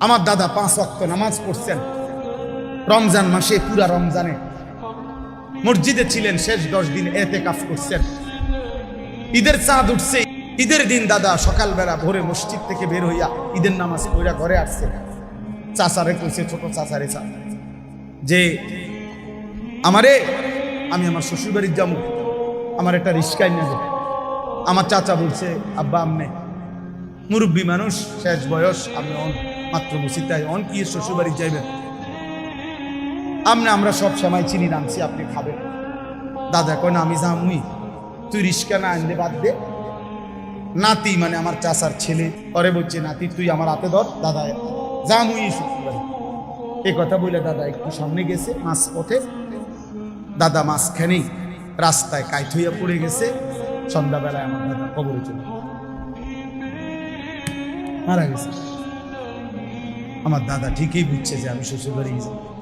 আমার দাদা পাঁচ অক্ত নামাজ পড়ছেন। রমজান মাসে, পুরা রমজানে। মসজিদে ছিলেন, শেষ দশ দিন এতে কাজ করছেন। ঈদের চাঁদ উঠছে, ঈদের দিন দাদা সকালবেলা ভোরে মসজিদ থেকে বের হইয়া ঈদের নামাজ পড়া ঘরে আসছে। চাচারে কইছে, ছোট চাচারে চা। যে, আমারে, আমি আমার শ্বশুর বাড়ির যাব। আমার একটা রিস্কায় নেব আমার চাচা বলছে, আব্বা আমনে মুরব্বী মানুষ, শেষ বয়স আমি অন মাত্র বসিতাই অন কি শ্বশুর বাড়ি যাইবেন। আমনে আমরা সব সময় চিনি রাঁধছি আপনি খাবেন। দাদা কয়, না, আমি যামুই তুই রিস্কা না আনলে বাদ দে। নাতি মানে আমার চাচার ছেলে পরে বলছে, নাতি, তুই আমার হাতে ধর, দাদা যামুই শ্বশুর বাড়ি এ কথা বলে দাদা একটু সামনে গেছে মাছ পথে দাদা মাঝখানেই রাস্তায় কাইট হইয়া পড়ে গেছে। সন্ধ্যাবেলায় আমার দাদা কবরে চলে মারা গেছে। আমার দাদা ঠিকই বুঝছে যে আমি শ্বশুরবাড়ি বাড়ি গেছি।